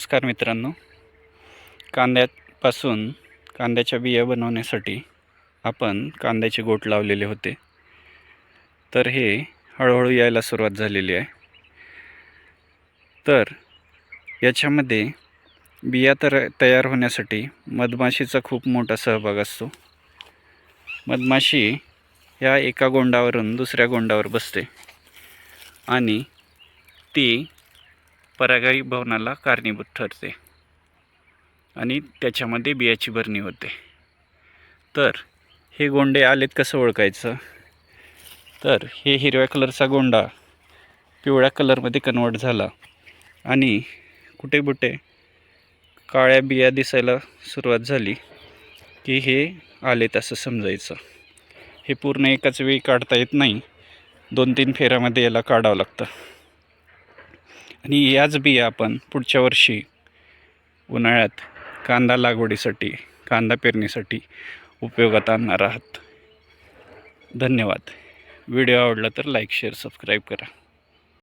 नमस्कार मित्रांनो. कांद्यापासून कांद्याच्या बिया बनवण्यासाठी आपण कांद्याचे गोट लावलेले होते. तर हे हळूहळू यायला सुरुवात झालेली आहे. तर याच्यामध्ये बिया तर तयार होण्यासाठी मधमाशीचा खूप मोठा सहभाग असतो. मधमाशी ह्या एका गोंडावरून दुसऱ्या गोंडावर बसते. आणि ती परागही भवनाला कारणीभूत ठरते आणि त्याच्यामध्ये बियाची भरणी होते. तर हे गोंडे आलेत कसं ओळखायचं? तर हे हिरव्या कलरचा गोंडा पिवळ्या कलरमध्ये कन्वर्ट झाला आणि कुठे कुठे काळ्या बिया दिसायला सुरुवात झाली की हे आलेत असं समजायचं. हे पूर्ण एकाच वेळी काढता येत नाही. दोन तीन फेऱ्यामध्ये याला काढावं लागतं. आणि याच बिया आपण पुढच्या वर्षी उन्हाळ्यात कांदा लागवडीसाठी कांदा पेरणीसाठी उपयोगात आणणार आहात. धन्यवाद. व्हिडिओ आवडला तर लाईक शेअर सबस्क्राईब करा.